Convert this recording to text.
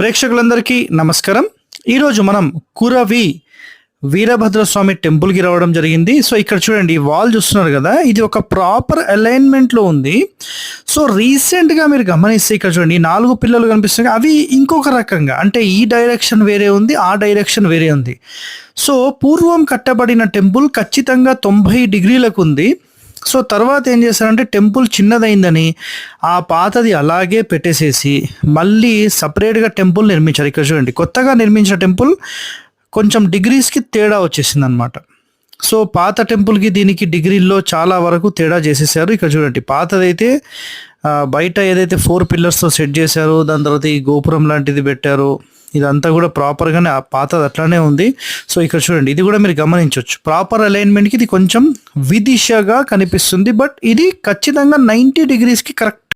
ప్రేక్షకులందరికీ నమస్కారం. ఈరోజు మనం కురవి వీరభద్రస్వామి టెంపుల్కి రావడం జరిగింది. సో ఇక్కడ చూడండి వాల్ చూస్తున్నారు కదా ఇది ఒక ప్రాపర్ అలైన్మెంట్లో ఉంది. సో రీసెంట్గా మీరు గమనిస్తే ఇక్కడ చూడండి నాలుగు పిల్లలు కనిపిస్తున్నాయి. అవి ఇంకొక రకంగా అంటే ఈ డైరెక్షన్ వేరే ఉంది ఆ డైరెక్షన్ వేరే ఉంది. సో పూర్వం కట్టబడిన టెంపుల్ ఖచ్చితంగా తొంభై డిగ్రీలకు ఉంది. సో తర్వాత ఏం చేశారంటే టెంపుల్ చిన్నదైందని ఆ పాతది అలాగే పెట్టేసేసి మళ్ళీ సపరేట్గా టెంపుల్ నిర్మించారు. ఇక్కడ చూడండి కొత్తగా నిర్మించిన టెంపుల్ కొంచెం డిగ్రీస్కి తేడా వచ్చేసింది అనమాట సో పాత టెంపుల్కి దీనికి డిగ్రీల్లో చాలా వరకు తేడా చేసేసారు. ఇక్కడ చూడండి పాతదైతే బయట ఏదైతే ఫోర్ పిల్లర్స్తో సెట్ చేశారో దాని తర్వాత ఈ గోపురం లాంటిది పెట్టారు ఇదంతా కూడా ప్రాపర్గానే ఆ పాతది అట్లానే ఉంది. సో ఇక్కడ చూడండి ఇది కూడా మీరు గమనించవచ్చు ప్రాపర్ అలైన్మెంట్కి ఇది కొంచెం విదిశగా కనిపిస్తుంది బట్ ఇది ఖచ్చితంగా నైంటీ డిగ్రీస్కి కరెక్ట్